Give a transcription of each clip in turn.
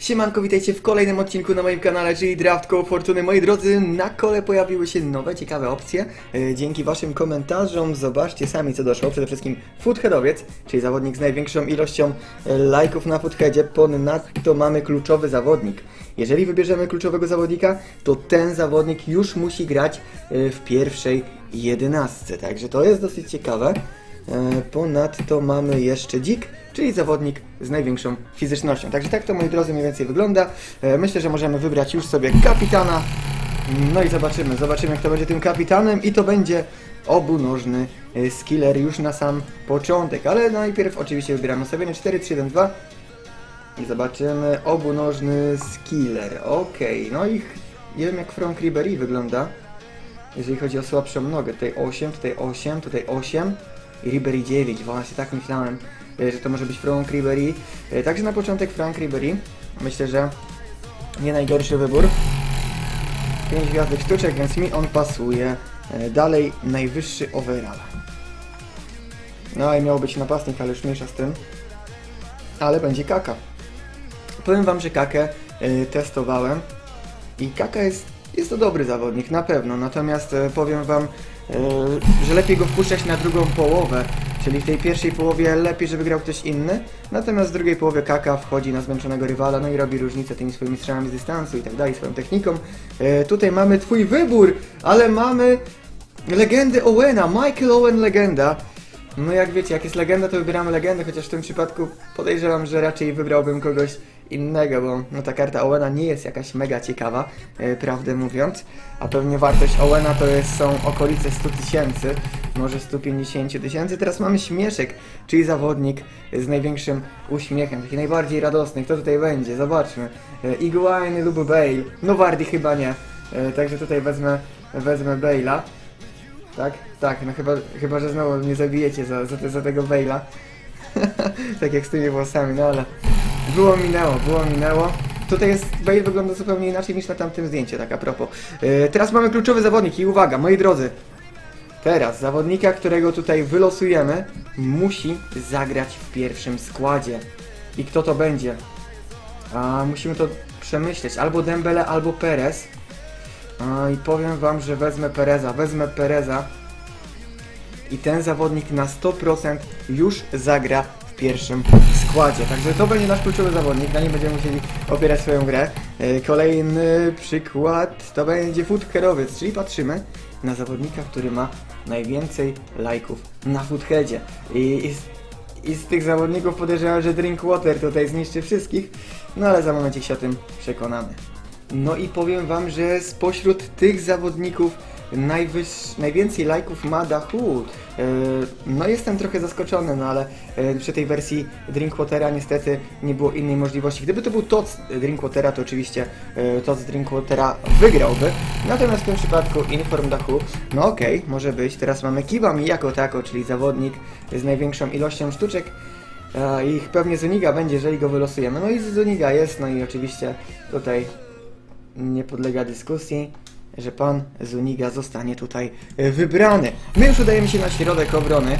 Siemanko, witajcie w kolejnym odcinku na moim kanale, czyli Draft Koło Fortuny. Moi drodzy, na kole pojawiły się nowe, ciekawe opcje. E, Dzięki waszym komentarzom zobaczcie sami co doszło. Przede wszystkim Footheadowiec, czyli zawodnik z największą ilością e, lajków na Footheadzie. Ponadto mamy kluczowy zawodnik. Jeżeli wybierzemy kluczowego zawodnika, to ten zawodnik już musi grać e, w pierwszej jedenastce. Także to jest dosyć ciekawe. Ponadto mamy jeszcze dzik, czyli zawodnik z największą fizycznością. Także tak to moi drodzy mniej więcej wygląda. E, Myślę, że możemy wybrać już sobie kapitana. No i zobaczymy, zobaczymy kto będzie tym kapitanem i to będzie obunożny e, skiller już na sam początek. Ale najpierw oczywiście wybieramy sobie 4, 3, 1, 2 i zobaczymy obunożny skiller. Okej, no i nie wiem jak Frank Ribery wygląda. Jeżeli chodzi o słabszą nogę, tutaj 8, tutaj 8, tutaj 8 i Ribery 9, właśnie tak myślałem, że to może być Frank Ribery. E, Także na początek Frank Ribery, myślę, że nie najgorszy wybór. 5 gwiazdek sztuczek, więc mi on pasuje. E, Dalej najwyższy overall. No i miał być napastnik, ale już mniejsza z tym. Ale będzie Kaka. Powiem wam, że Kakę e, testowałem i Kaka jest, jest to dobry zawodnik, na pewno. Natomiast e, powiem wam, e, że lepiej go wpuszczać na drugą połowę. Czyli w tej pierwszej połowie lepiej, żeby grał ktoś inny. Natomiast w drugiej połowie Kaka wchodzi na zmęczonego rywala, no i robi różnicę tymi swoimi strzałami z dystansu i tak dalej, swoją techniką. E, tutaj mamy twój wybór, ale mamy legendy Owena, Michael Owen legenda. No jak wiecie, jak jest legenda, to wybieramy legendę, chociaż w tym przypadku podejrzewam, że raczej wybrałbym kogoś innego, bo no, ta karta Owena nie jest jakaś mega ciekawa, e, prawdę mówiąc, a pewnie wartość Owena to jest, są okolice 100 tysięcy, może 150 tysięcy. Teraz mamy śmieszek, czyli zawodnik z największym uśmiechem, taki najbardziej radosny. Kto tutaj będzie? Zobaczmy. E, Iguain lub Bale. No Wardy chyba nie, e, także tutaj wezmę, wezmę Bale'a. Tak? Tak, no chyba, chyba że znowu mnie zabijecie za, za, te, za tego Bale'a. tak jak z tymi włosami, no ale było minęło, było minęło. Tutaj jest, Bale wygląda zupełnie inaczej niż na tamtym zdjęciu, tak a propos. Yy, teraz mamy kluczowy zawodnik i uwaga, moi drodzy. Teraz zawodnika, którego tutaj wylosujemy, musi zagrać w pierwszym składzie. I kto to będzie? A, musimy to przemyśleć. Albo Dembele, albo Perez. A, I powiem wam, że wezmę Pereza. Wezmę Pereza. I ten zawodnik na 100% już zagra pierwszym składzie. Także to będzie nasz kluczowy zawodnik. Na nim będziemy musieli opierać swoją grę. E, Kolejny przykład to będzie Foodheadowiec, czyli patrzymy na zawodnika, który ma najwięcej lajków na Foodheadzie. I, i, z, I z tych zawodników podejrzewam, że Drinkwater tutaj zniszczy wszystkich. No ale za momencik się o tym przekonamy. No i powiem wam, że spośród tych zawodników najwięcej lajków ma Dahoud. E, no jestem trochę zaskoczony, no ale e, przy tej wersji Drinkwatera niestety nie było innej możliwości. Gdyby to był TOC Drinkwatera, to oczywiście e, TOC Drinkwatera wygrałby. Natomiast w tym przypadku Inform Dahu, no okej, może być. Teraz mamy Kibami jako tako, czyli zawodnik z największą ilością sztuczek. Ich pewnie Zuniga będzie, jeżeli go wylosujemy. No i Zuniga jest, no i oczywiście tutaj nie podlega dyskusji, że pan Zuniga zostanie tutaj e, wybrany. My już udajemy się na środek obrony,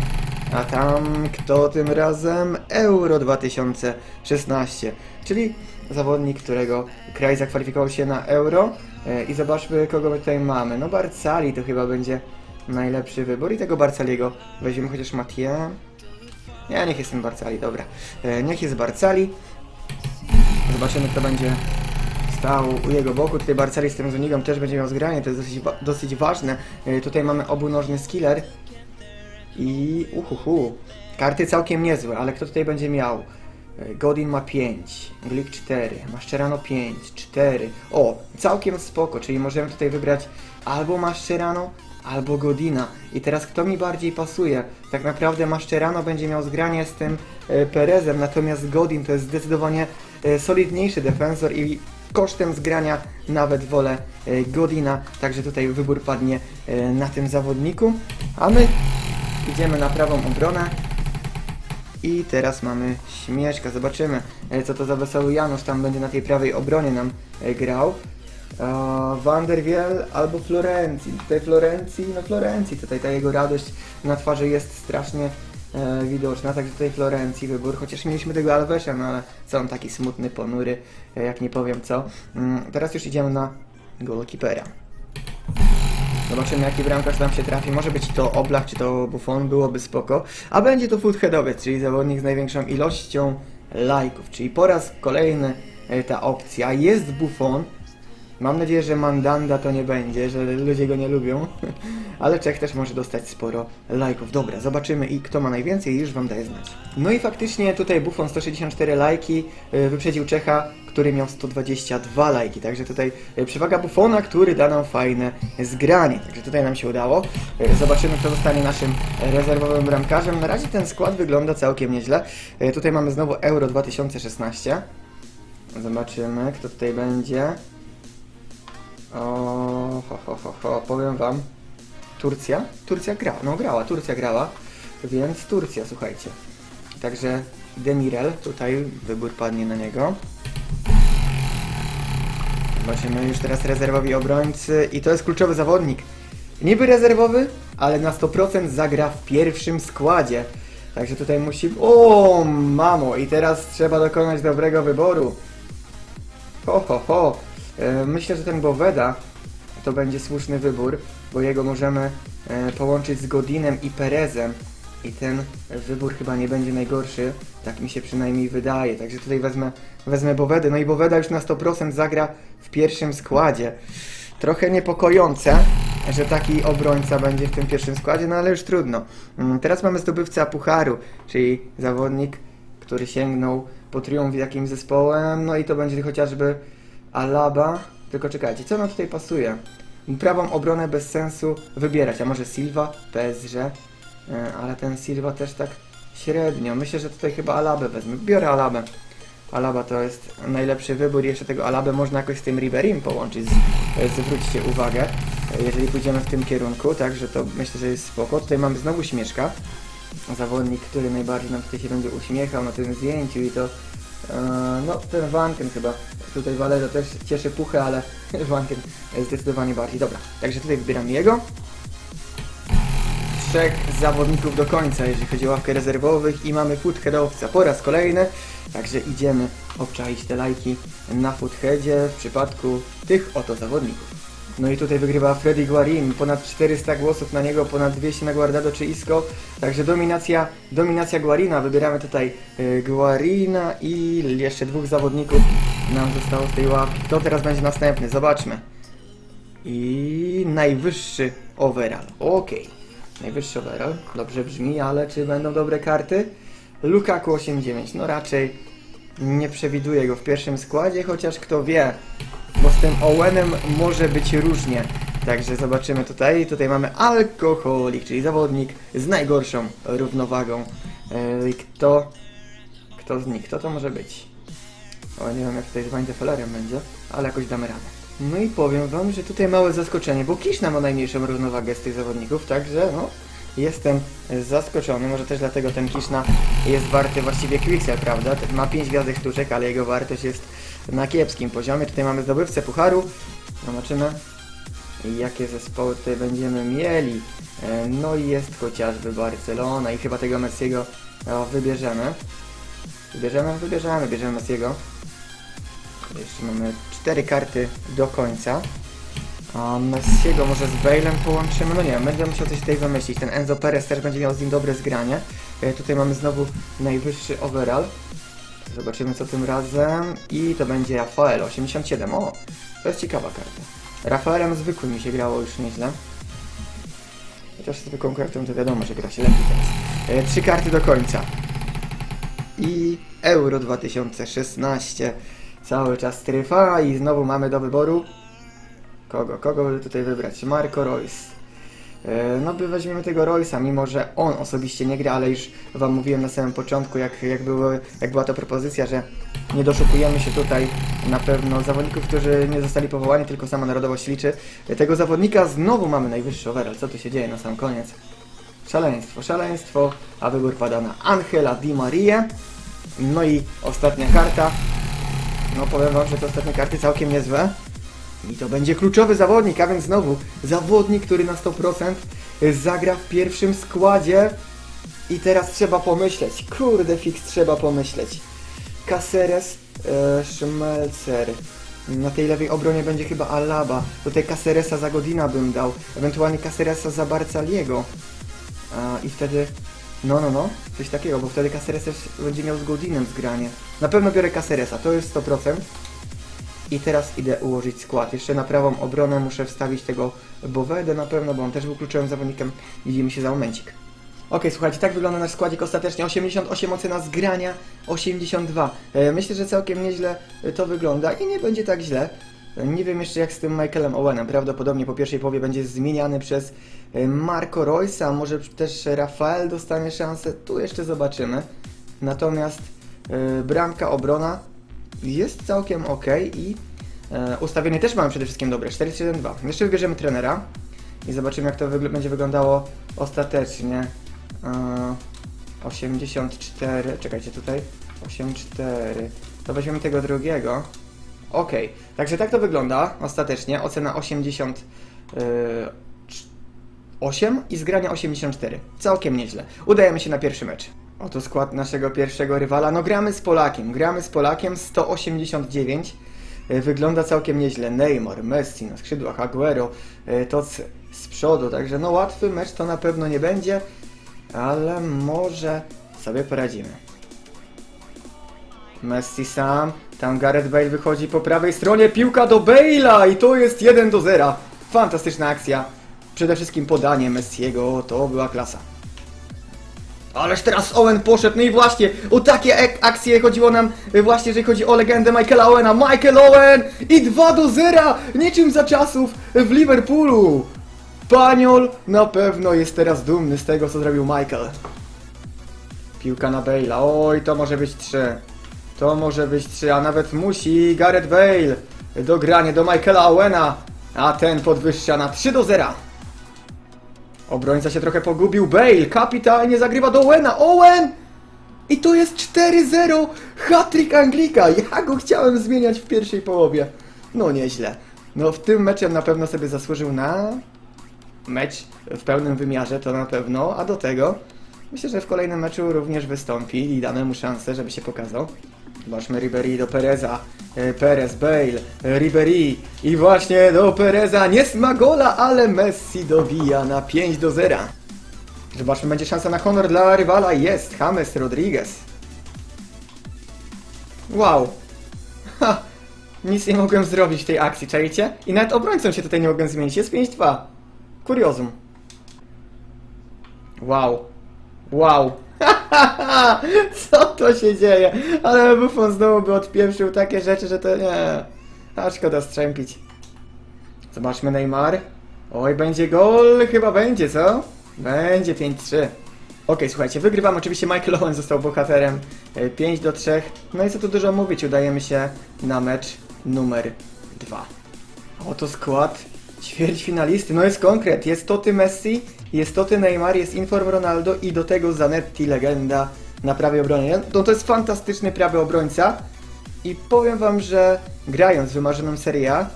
a tam kto tym razem? Euro 2016, czyli zawodnik, którego kraj zakwalifikował się na Euro E, i zobaczmy kogo my tutaj mamy. No Barcali to chyba będzie najlepszy wybór i tego Barcaliego weźmiemy chociaż Mathieu. Ja niech jest ten Barcali, dobra. E, Niech jest Barcali. Zobaczymy kto będzie stał u jego boku. Tutaj Barceli z tym Zunigą też będzie miał zgranie, to jest dosyć, dosyć ważne. E, Tutaj mamy obunożny skiller i uhuhu. Karty całkiem niezłe, ale kto tutaj będzie miał? E, Godin ma 5, Glik 4, Mascherano 5, 4. O, całkiem spoko, czyli możemy tutaj wybrać albo Mascherano, albo Godina. I teraz kto mi bardziej pasuje? Tak naprawdę Mascherano będzie miał zgranie z tym e, Perezem, natomiast Godin to jest zdecydowanie solidniejszy defensor i kosztem zgrania nawet wolę e, Godina, także tutaj wybór padnie e, na tym zawodniku. A my idziemy na prawą obronę. I teraz mamy śmieszka, zobaczymy e, co to za wesoły Janusz tam będzie na tej prawej obronie nam grał. Vanderwiel albo Florencji. Tutaj Florencji, no Florencji, tutaj ta jego radość na twarzy jest strasznie e, widoczna, także tutaj Florencji wybór, chociaż mieliśmy tego Alvesa, no ale co on taki smutny, ponury, e, jak nie powiem co. Mm, teraz już idziemy na goalkeepera. Zobaczymy jaki bramkarz nam się trafi. Może być to Oblak czy to Buffon, byłoby spoko. A będzie to footheadowiec, czyli zawodnik z największą ilością lajków. Czyli po raz kolejny e, ta opcja. Jest Buffon. Mam nadzieję, że Mandanda to nie będzie, że ludzie go nie lubią. Ale Czech też może dostać sporo lajków. Dobra, zobaczymy i kto ma najwięcej, już wam daję znać. No i faktycznie tutaj Buffon 164 lajki e, wyprzedził Czecha, który miał 122 lajki. Także tutaj e, przewaga Buffona, który da nam fajne zgranie. Także tutaj nam się udało. E, Zobaczymy, kto zostanie naszym rezerwowym bramkarzem. Na razie ten skład wygląda całkiem nieźle. Tutaj mamy znowu Euro 2016. Zobaczymy, kto tutaj będzie. O, ho, ho, ho, ho, powiem wam. Turcja? Turcja grała, no grała, Turcja grała, więc Turcja, słuchajcie. Także Demirel, tutaj wybór padnie na niego. Zobaczymy już teraz rezerwowi obrońcy i to jest kluczowy zawodnik. Niby rezerwowy, ale na 100% zagra w pierwszym składzie. Także tutaj musi... O, mamo! I teraz trzeba dokonać dobrego wyboru. Ho, ho, ho. E, Myślę, że ten Boveda to będzie słuszny wybór, bo jego możemy e, połączyć z Godinem i Perezem. I ten wybór chyba nie będzie najgorszy, tak mi się przynajmniej wydaje. Także tutaj wezmę, wezmę Bovedę. No i Boveda już na 100% zagra w pierwszym składzie. Trochę niepokojące, że taki obrońca będzie w tym pierwszym składzie, no ale już trudno. Mm, Teraz mamy zdobywcę Pucharu, czyli zawodnik, który sięgnął po triumf jakimś zespołem, no i to będzie chociażby Alaba. Tylko czekajcie, co nam tutaj pasuje? Prawą obronę bez sensu wybierać, a może Silva, PSG, e, ale ten Silva też tak średnio. Myślę, że tutaj chyba Alabę wezmę. Biorę Alabę. Alaba to jest najlepszy wybór. Jeszcze tego Alabę można jakoś z tym Riberim połączyć. Zwróćcie uwagę, jeżeli pójdziemy w tym kierunku, także to myślę, że jest spoko. Tutaj mamy znowu Śmieszka. Zawodnik, który najbardziej nam tutaj się będzie uśmiechał na tym zdjęciu i to e, no ten Wanken chyba. Tutaj Valero też cieszy puchę, ale Wanken zdecydowanie bardziej. Dobra, także tutaj wybieram jego. Trzech zawodników do końca, jeżeli chodzi o ławkę rezerwowych i mamy footheadowca po raz kolejny, także idziemy obczaić te lajki na footheadzie w przypadku tych oto zawodników. No i tutaj wygrywa Freddy Guarin, ponad 400 głosów na niego, ponad 200 na Guardado czy Isco, także dominacja, dominacja Guarina, wybieramy tutaj y, Guarina i jeszcze dwóch zawodników nam zostało z tej ławki. Kto teraz będzie następny? Zobaczmy. I najwyższy overall. Okej. Najwyższy overall. Dobrze brzmi, ale czy będą dobre karty? Lukaku 8-9. No raczej nie przewiduję go w pierwszym składzie, chociaż kto wie, bo z tym Owenem może być różnie. Także zobaczymy tutaj. Tutaj mamy alkoholik, czyli zawodnik z najgorszą równowagą. Yy, Kto, kto z nich? Kto to może być? O, nie wiem jak tutaj z Weindefellerem będzie, ale jakoś damy radę. No i powiem wam, że tutaj małe zaskoczenie, bo Kiszna ma najmniejszą równowagę z tych zawodników, także no, jestem zaskoczony, może też dlatego ten Kiszna jest warty właściwie Quixel, prawda? Ma 5 gwiazdek sztuczek, ale jego wartość jest na kiepskim poziomie. Tutaj mamy zdobywcę Pucharu, zobaczymy jakie zespoły tutaj będziemy mieli. E, No i jest chociażby Barcelona i chyba tego Messiego wybierzemy. Wybierzemy, wybierzemy, bierzemy Messiego. Jeszcze mamy cztery karty do końca. A Messiego może z Bale'em połączymy, no nie wiem, będę musiał coś tutaj wymyślić. Ten Enzo Perez też będzie miał z nim dobre zgranie. E, tutaj mamy znowu najwyższy overall. Zobaczymy co tym razem. I to będzie Rafael 87. O, to jest ciekawa karta. Rafaelem zwykłym mi się grało już nieźle. Chociaż z zwykłą kartą to wiadomo, że gra się lepiej teraz. E, trzy karty do końca. I Euro 2016 cały czas trwa i znowu mamy do wyboru kogo, kogo tutaj wybrać? Marco Royce. E, No by weźmiemy tego Royce'a, mimo że on osobiście nie gra, ale już wam mówiłem na samym początku, jak, jak, były, jak była to propozycja, że nie doszukujemy się tutaj na pewno zawodników, którzy nie zostali powołani, tylko sama narodowość liczy. E, Tego zawodnika znowu mamy najwyższy overall. Co tu się dzieje na sam koniec? Szaleństwo, szaleństwo, a wybór pada na Angela Di Maria. No i ostatnia karta. No powiem wam, że te ostatnie karty całkiem niezłe. I to będzie kluczowy zawodnik, a więc znowu zawodnik, który na 100% zagra w pierwszym składzie. I teraz trzeba pomyśleć. Kurde, fix, trzeba pomyśleć. Caceres, e, Schmelzer. Na tej lewej obronie będzie chyba Alaba. Tutaj Caceresa za Godina bym dał. Ewentualnie Caceresa za Barcaliego. A, I wtedy... No, no, no. Coś takiego, bo wtedy Caceres też będzie miał z Godinem zgranie. Na pewno biorę Caceresa, to jest 100%. I teraz idę ułożyć skład. Jeszcze na prawą obronę muszę wstawić tego Bowedę na pewno, bo on też był kluczowym zawodnikiem. Widzimy się za momencik. Ok, słuchajcie, tak wygląda nasz składzik ostatecznie. 88 ocena zgrania, 82. E, myślę, że całkiem nieźle e, to wygląda i nie będzie tak źle. E, Nie wiem jeszcze jak z tym Michaelem Owenem. Prawdopodobnie po pierwszej połowie będzie zmieniany przez Marco Roysa, może też Rafael dostanie szansę. Tu jeszcze zobaczymy. Natomiast bramka, obrona jest całkiem ok i e, ustawienie też mamy przede wszystkim dobre. 4-3-1-2. Jeszcze wybierzemy trenera i zobaczymy jak to będzie wyglądało ostatecznie. E, 84, czekajcie tutaj. 84. To weźmiemy tego drugiego. Ok, także tak to wygląda ostatecznie. Ocena 88 i zgrania 84. Całkiem nieźle. Udajemy się na pierwszy mecz. Oto skład naszego pierwszego rywala. No gramy z Polakiem. Gramy z Polakiem 189. E, Wygląda całkiem nieźle. Neymar, Messi na skrzydłach, Aguero, e, to z, z przodu. Także no łatwy mecz to na pewno nie będzie, ale może sobie poradzimy. Messi sam, tam Gareth Bale wychodzi po prawej stronie, piłka do Bale'a i to jest 1 do 0. Fantastyczna akcja. Przede wszystkim podanie Messiego, to była klasa. Ależ teraz Owen poszedł, no i właśnie o takie akcje chodziło nam, y, właśnie jeżeli chodzi o legendę Michaela Owena. Michael Owen i 2 do 0, niczym za czasów w Liverpoolu. Paniol na pewno jest teraz dumny z tego, co zrobił Michael. Piłka na Bale'a, oj to może być 3. To może być 3, a nawet musi Gareth Bale. Dogranie do Michaela Owena, a ten podwyższa na 3 do 0. Obrońca się trochę pogubił. Bale kapitalnie zagrywa do Owena. Owen! I to jest 4-0. Hat-trick Anglika. Ja go chciałem zmieniać w pierwszej połowie. No nieźle. No w tym meczem na pewno sobie zasłużył na mecz w pełnym wymiarze, to na pewno. A do tego myślę, że w kolejnym meczu również wystąpi i damy mu szansę, żeby się pokazał. Zobaczmy Ribery do Pereza. E, Perez, Bale, e, Ribery i właśnie do Pereza nie ma gola, ale Messi dobija na 5 do 0. Zobaczmy, będzie szansa na honor dla rywala. Jest James Rodriguez. Wow. Ha, nic nie mogłem zrobić w tej akcji, czajcie? I nawet obrońcą się tutaj nie mogłem zmienić. Jest 5-2. Kuriozum. Wow. Wow. Co to się dzieje? Ale Buffon znowu by odpieprzył takie rzeczy, że to nie. A szkoda strzępić. Zobaczmy Neymar. Oj, będzie gol, chyba będzie, co? Będzie 5-3. Okej, słuchajcie, wygrywam. Oczywiście Michael Owen został bohaterem. E, 5 do 3. No i co tu dużo mówić, udajemy się na mecz numer 2. Oto skład ćwierćfinalisty. No jest konkret. Jest Toty Messi, jest Toty Neymar, jest Inform Ronaldo i do tego Zanetti, legenda na prawej obronie. No to jest fantastyczny prawy obrońca. I powiem wam, że grając wymarzoną Serie A,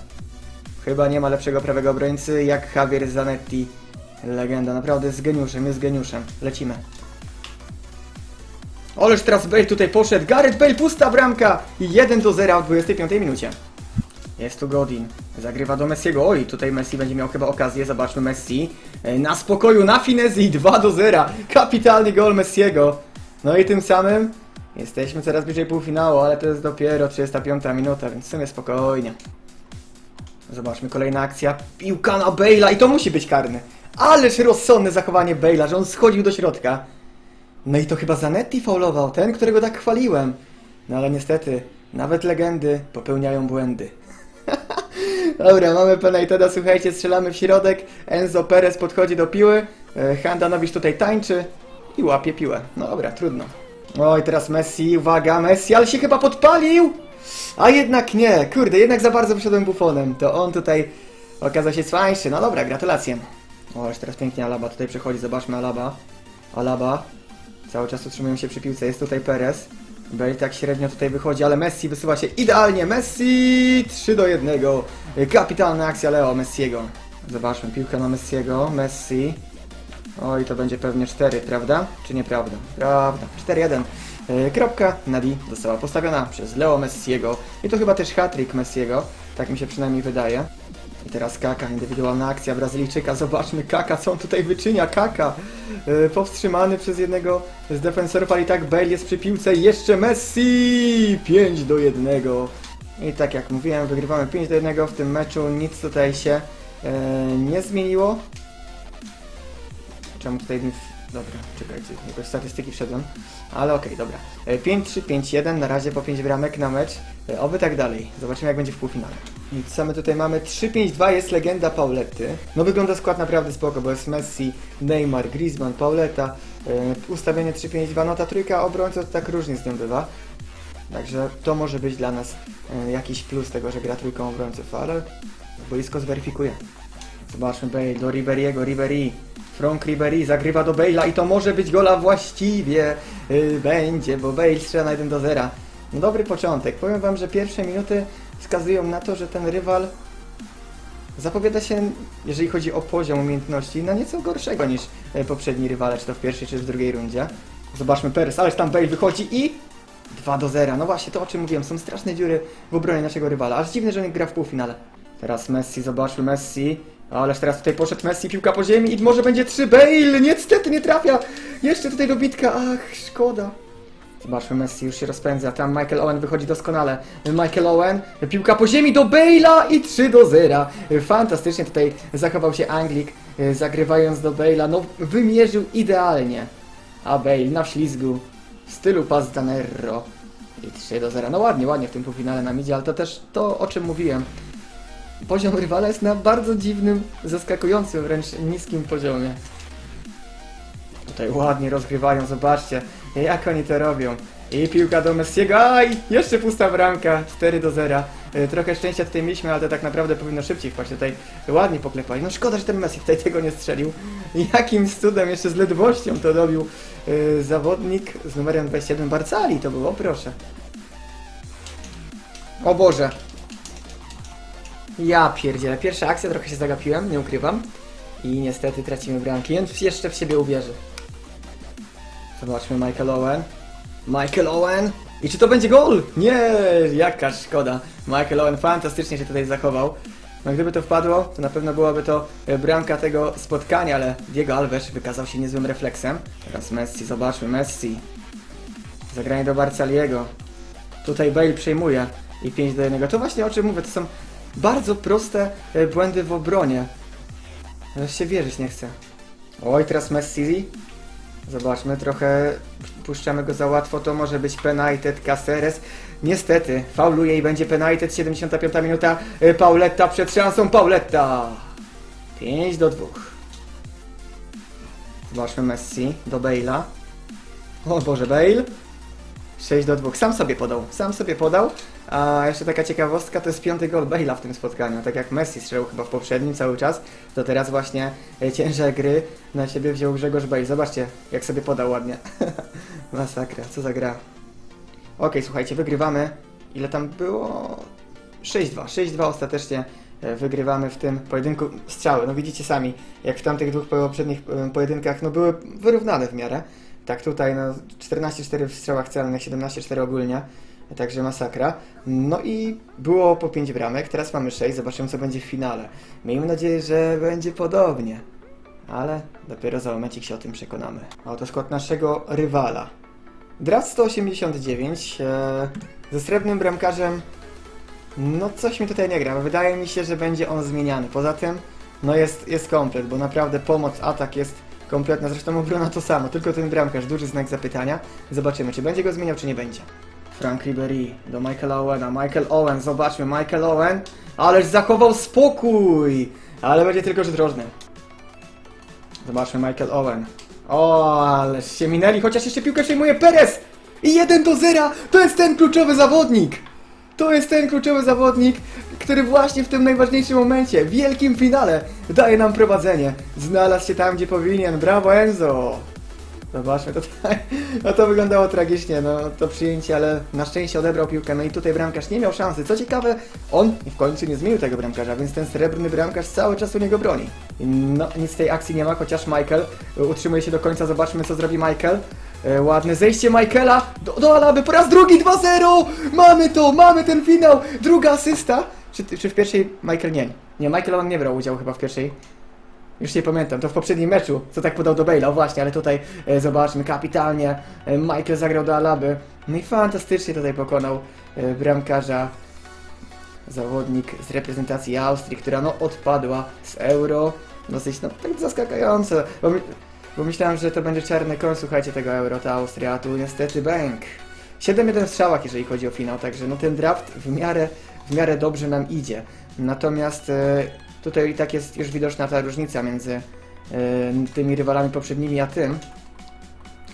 chyba nie ma lepszego prawego obrońcy jak Javier Zanetti. Legenda, naprawdę jest geniuszem, jest geniuszem. Lecimy. Oleż teraz Bale tutaj poszedł. Gareth Bale, pusta bramka! I 1 do 0 w 25 minucie. Jest tu Godin. Zagrywa do Messiego. Oj, tutaj Messi będzie miał chyba okazję. Zobaczmy Messi. E, Na spokoju, na finezji 2 do 0. Kapitalny gol Messiego. No i tym samym jesteśmy coraz bliżej półfinału, ale to jest dopiero 35 minuta, więc w sumie spokojnie. Zobaczmy, kolejna akcja. Piłka na Bale'a i to musi być karny. Ależ rozsądne zachowanie Bale'a, że on schodził do środka. No i to chyba Zanetti faulował, ten, którego tak chwaliłem. No ale niestety, nawet legendy popełniają błędy. Dobra, mamy Penajteda, słuchajcie, strzelamy w środek. Enzo Perez podchodzi do piły. e, Handanowicz tutaj tańczy i łapie piłę. No dobra, trudno. Oj, teraz Messi, uwaga, Messi, ale się chyba podpalił! A jednak nie, kurde, jednak za bardzo wyszedłem bufonem. To on tutaj okazał się cwańszy. No dobra, gratulacje. O, już teraz pięknie Alaba tutaj przechodzi, zobaczmy Alaba. Alaba. Cały czas utrzymują się przy piłce, jest tutaj Perez. Bale tak średnio tutaj wychodzi, ale Messi wysyła się idealnie. Messi 3 do 1. Kapitalna akcja Leo Messiego. Zobaczmy, piłka na Messiego. Messi. Oj, to będzie pewnie 4, prawda? Czy nieprawda? Prawda. 4-1. E, Kropka na D została postawiona przez Leo Messiego. I to chyba też hat-trick Messiego. Tak mi się przynajmniej wydaje. I teraz Kaka, indywidualna akcja Brazylijczyka. Zobaczmy Kaka, co on tutaj wyczynia. Kaka e, powstrzymany przez jednego z defensorów, ale i tak Bale jest przy piłce. Jeszcze Messi! 5 do 1. I tak jak mówiłem, wygrywamy 5 do 1 w tym meczu. Nic tutaj się e, nie zmieniło. Czemu tutaj nie... w- Dobra, czekajcie, jakoś statystyki wszedłem. Ale okej, dobra. E, 5-3, 5-1, na razie po 5 bramek na mecz. E, Oby tak dalej. Zobaczymy jak będzie w półfinale. I co my tutaj mamy? 3-5-2 jest legenda Pauletty. No wygląda skład naprawdę spoko, bo jest Messi, Neymar, Griezmann, Pauleta. E, Ustawienie 3-5-2, no ta trójka obrońców tak różnie z nią bywa. Także to może być dla nas e, jakiś plus tego, że gra trójką obrońców, ale boisko zweryfikuje. Zobaczmy Bale do Riberiego, Ribery. Frank Ribery zagrywa do Bale'a i to może być gola właściwie będzie, bo Bale strzela na 1 do 0. Dobry początek. Powiem wam, że pierwsze minuty wskazują na to, że ten rywal zapowiada się, jeżeli chodzi o poziom umiejętności, na nieco gorszego niż e, poprzedni rywale, czy to w pierwszej, czy w drugiej rundzie. Zobaczmy Perez, ależ tam Bale wychodzi i 2 do 0. No właśnie, to o czym mówiłem, są straszne dziury w obronie naszego rywala. Aż dziwne, że nie gra w półfinale. Teraz Messi, zobaczmy Messi. Ależ teraz tutaj poszedł Messi, piłka po ziemi i może będzie 3 Bale! Niestety nie trafia! Jeszcze tutaj dobitka, ach, szkoda. Zobaczmy, Messi już się rozpędza. Tam Michael Owen wychodzi doskonale. Michael Owen, piłka po ziemi do Bale'a i 3 do 0. Fantastycznie tutaj zachował się Anglik, e, zagrywając do Bale'a. No, wymierzył idealnie. A Bale na ślizgu, w stylu Paz Danero. I 3 do 0. No ładnie, ładnie w tym półfinale nam idzie, ale to też to, o czym mówiłem. Poziom rywala jest na bardzo dziwnym, zaskakującym, wręcz niskim poziomie. Tutaj ładnie rozgrywają, zobaczcie, jak oni to robią. I piłka do Messiego, aj, jeszcze pusta bramka, 4 do 0. E, Trochę szczęścia tutaj mieliśmy, ale to tak naprawdę powinno szybciej wpaść. Tutaj ładnie poklepali. No szkoda, że ten Messi tutaj tego nie strzelił. Jakimś cudem, jeszcze z ledwością to robił e, zawodnik z numerem 27 Barcali, to było, proszę. O Boże. Ja pierdzielę. Pierwsza akcja, trochę się zagapiłem, nie ukrywam. I niestety tracimy bramki. On jeszcze w siebie uwierzy. Zobaczmy Michael Owen. Michael Owen! I czy to będzie gol? Nie, jaka szkoda. Michael Owen fantastycznie się tutaj zachował. No gdyby to wpadło, to na pewno byłaby to e, bramka tego spotkania, ale Diego Alves wykazał się niezłym refleksem. Teraz Messi, zobaczmy, Messi. Zagranie do Barcaliego. Tutaj Bale przejmuje i 5 do 1. To właśnie o czym mówię, to są bardzo proste e, błędy w obronie. Aż się wierzyć nie chce. Oj, teraz Messi. Zobaczmy, trochę puszczamy go za łatwo, to może być Penaited Caceres. Niestety, fauluje i będzie Penaited, 75 minuta. E, Pauletta przed szansą, Pauletta! 5 do 2. Zobaczmy Messi do Bale'a. O Boże, Bale. 6 do 2. Sam sobie podał, sam sobie podał. A jeszcze taka ciekawostka, to jest piąty gol Bale'a w tym spotkaniu. Tak jak Messi strzelał chyba w poprzednim cały czas, to teraz właśnie e, ciężar gry na siebie wziął Grzegorz Bale. Zobaczcie, jak sobie podał ładnie. Masakra, co za gra. Okej, słuchajcie, wygrywamy. Ile tam było? 6-2. 6-2 ostatecznie e, wygrywamy w tym pojedynku. Strzały, no widzicie sami, jak w tamtych dwóch poprzednich e, pojedynkach, no były wyrównane w miarę. Tak tutaj, no 14-4 w strzałach celnych, 17-4 ogólnie. Także masakra. No i było po 5 bramek, teraz mamy 6, zobaczymy co będzie w finale. Miejmy nadzieję, że będzie podobnie. Ale dopiero za momencik się o tym przekonamy. Oto skład naszego rywala. Draft 189 e, ze srebrnym bramkarzem. No coś mi tutaj nie gra. Wydaje mi się, że będzie on zmieniany. Poza tym, no jest, jest komplet, bo naprawdę pomoc, atak jest kompletna. Zresztą obrona to samo, tylko ten bramkarz, duży znak zapytania. Zobaczymy, czy będzie go zmieniał, czy nie będzie. Frank Ribery do Michaela Owena. Michael Owen, zobaczmy, Michael Owen. Ależ zachował spokój! Ale będzie tylko rzut rożny. Zobaczmy, Michael Owen. O, ależ się minęli, chociaż jeszcze piłkę przejmuje Perez! I 1 do 0! To jest ten kluczowy zawodnik! To jest ten kluczowy zawodnik, który właśnie w tym najważniejszym momencie, wielkim finale, daje nam prowadzenie. Znalazł się tam, gdzie powinien. Brawo, Enzo! Zobaczmy tutaj. No to wyglądało tragicznie, no to przyjęcie, ale na szczęście odebrał piłkę. No i tutaj bramkarz nie miał szansy. Co ciekawe, on w końcu nie zmienił tego bramkarza, więc ten srebrny bramkarz cały czas u niego broni. No nic z tej akcji nie ma, chociaż Michael y, utrzymuje się do końca. Zobaczmy co zrobi Michael. E, Ładne zejście Michaela do, do Alaby po raz drugi 2-0! Mamy to, mamy ten finał! Druga asysta! Czy, czy w pierwszej Michael nie? Nie, Michael on nie brał udziału chyba w pierwszej. Już nie pamiętam, to w poprzednim meczu, co tak podał do Bale'a, właśnie, ale tutaj e, zobaczmy, kapitalnie, e, Michael zagrał do Alaby, no i fantastycznie tutaj pokonał e, bramkarza, zawodnik z reprezentacji Austrii, która no odpadła z Euro, dosyć no tak zaskakująco, bo, bo myślałem, że to będzie czarny koń, słuchajcie, tego Euro, ta Austria, a tu niestety bank. 7-1 w strzałach, jeżeli chodzi o finał, także no ten draft w miarę, w miarę dobrze nam idzie. Natomiast e, tutaj i tak jest już widoczna ta różnica między e, tymi rywalami poprzednimi a tym.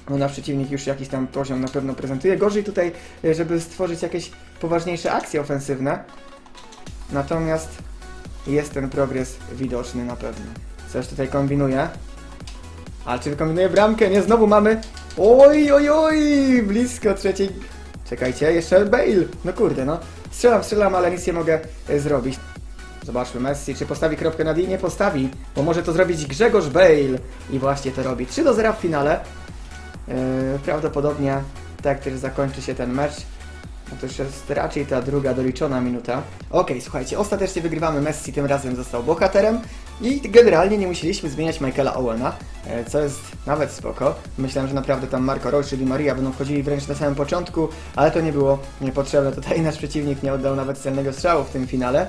No nasz przeciwnik już jakiś tam poziom na pewno prezentuje. Gorzej tutaj, e, żeby stworzyć jakieś poważniejsze akcje ofensywne. Natomiast jest ten progres widoczny na pewno. Coś tutaj kombinuje. Ale czy wykombinuje bramkę? Nie, znowu mamy... Oj, oj, oj! Blisko trzeciej... Czekajcie, jeszcze Bale! No kurde, no. Strzelam, strzelam, ale nic nie mogę e, zrobić. Zobaczmy Messi, czy postawi kropkę na D? Nie postawi, bo może to zrobić Grzegorz Bale. I właśnie to robi. 3 do 0 w finale. Yy, prawdopodobnie tak też zakończy się ten mecz. No to już jest raczej ta druga doliczona minuta. Okej, słuchajcie, ostatecznie wygrywamy. Messi tym razem został bohaterem i generalnie nie musieliśmy zmieniać Michaela Owena, e, co jest nawet spoko. Myślałem, że naprawdę tam Marco Roy, czyli Maria będą wchodzili wręcz na samym początku, ale to nie było niepotrzebne. Tutaj nasz przeciwnik nie oddał nawet celnego strzału w tym finale.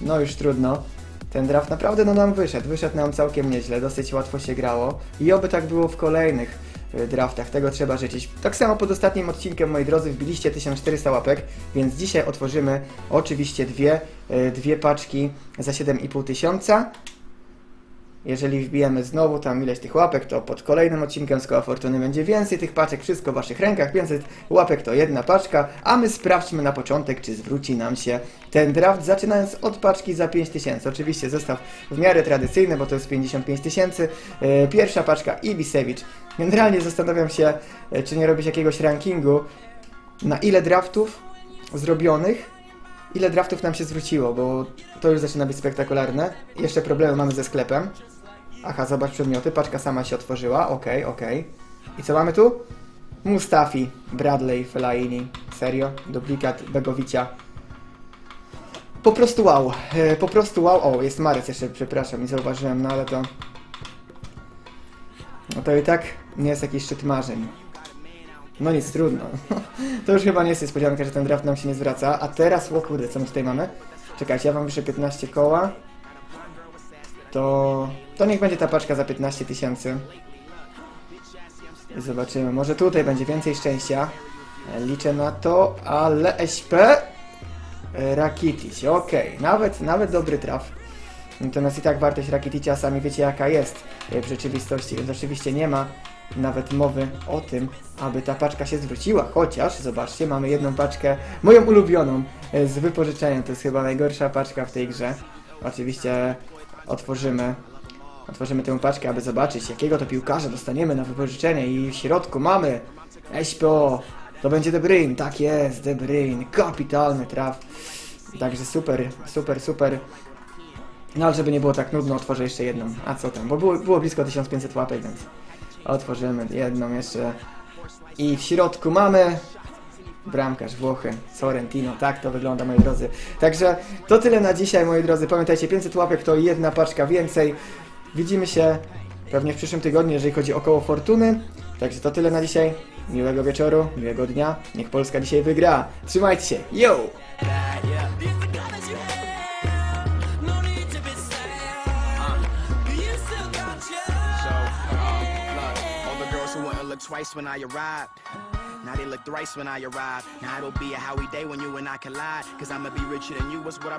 No już trudno. Ten draft naprawdę no nam wyszedł, wyszedł nam całkiem nieźle, dosyć łatwo się grało i oby tak było w kolejnych y, draftach, tego trzeba życzyć. Tak samo pod ostatnim odcinkiem, moi drodzy, wbiliście 1400 łapek, więc dzisiaj otworzymy oczywiście dwie, y, dwie paczki za 7500 tysiąca. Jeżeli wbijemy znowu tam ileś tych łapek, to pod kolejnym odcinkiem z Koła Fortuny będzie więcej tych paczek, wszystko w Waszych rękach, 500 łapek to jedna paczka, a my sprawdźmy na początek, czy zwróci nam się ten draft, zaczynając od paczki za 5000. Oczywiście zestaw w miarę tradycyjny, bo to jest 55 tysięcy. E, Pierwsza paczka Ibisewicz. Generalnie zastanawiam się, e, czy nie robić jakiegoś rankingu, na ile draftów zrobionych ile draftów nam się zwróciło, bo to już zaczyna być spektakularne. Jeszcze problemy mamy ze sklepem. Aha, zobacz przedmioty, paczka sama się otworzyła, okej, okej. I co mamy tu? Mustafi, Bradley, Fellaini. Serio? Duplikat Begowicia. Po prostu wow, e, po prostu wow. O, jest Marec jeszcze, przepraszam, nie zauważyłem, no ale to... No to i tak nie jest jakiś szczyt marzeń. No nic, trudno. To już chyba nie jest niespodzianka, że ten draft nam się nie zwraca. A teraz, o kurde, co my tutaj mamy? Czekajcie, ja wam wyszę 15 koła. To... To niech będzie ta paczka za 15 tysięcy. Zobaczymy. Może tutaj będzie więcej szczęścia. Liczę na to, ale SP... e, Rakitic, okej. Nawet, nawet dobry traf. Natomiast i tak wartość Rakiticia sami wiecie jaka jest e, w rzeczywistości, więc oczywiście nie ma nawet mowy o tym, aby ta paczka się zwróciła, chociaż zobaczcie, mamy jedną paczkę, moją ulubioną, e, z wypożyczeniem, to jest chyba najgorsza paczka w tej grze. Oczywiście otworzymy, otworzymy tę paczkę, aby zobaczyć jakiego to piłkarza dostaniemy na wypożyczenie i w środku mamy Eśpo, to będzie De Bruyne, tak jest, De Bruyne, kapitalny traf. Także super, super, super. No ale żeby nie było tak nudno, otworzę jeszcze jedną. A co tam? Bo było, było blisko 1500 łapek, więc otworzymy jedną jeszcze. I w środku mamy bramkarz Włochy, Sorrentino. Tak to wygląda, moi drodzy. Także to tyle na dzisiaj, moi drodzy. Pamiętajcie, 500 łapek to jedna paczka więcej. Widzimy się pewnie w przyszłym tygodniu, jeżeli chodzi o koło fortuny. Także to tyle na dzisiaj. Miłego wieczoru, miłego dnia. Niech Polska dzisiaj wygra. Trzymajcie się. Yo! Twice when I arrived. Now they look thrice when I. Now it'll be a Howie day when you and I collide. Cause I'ma be richer than you, what I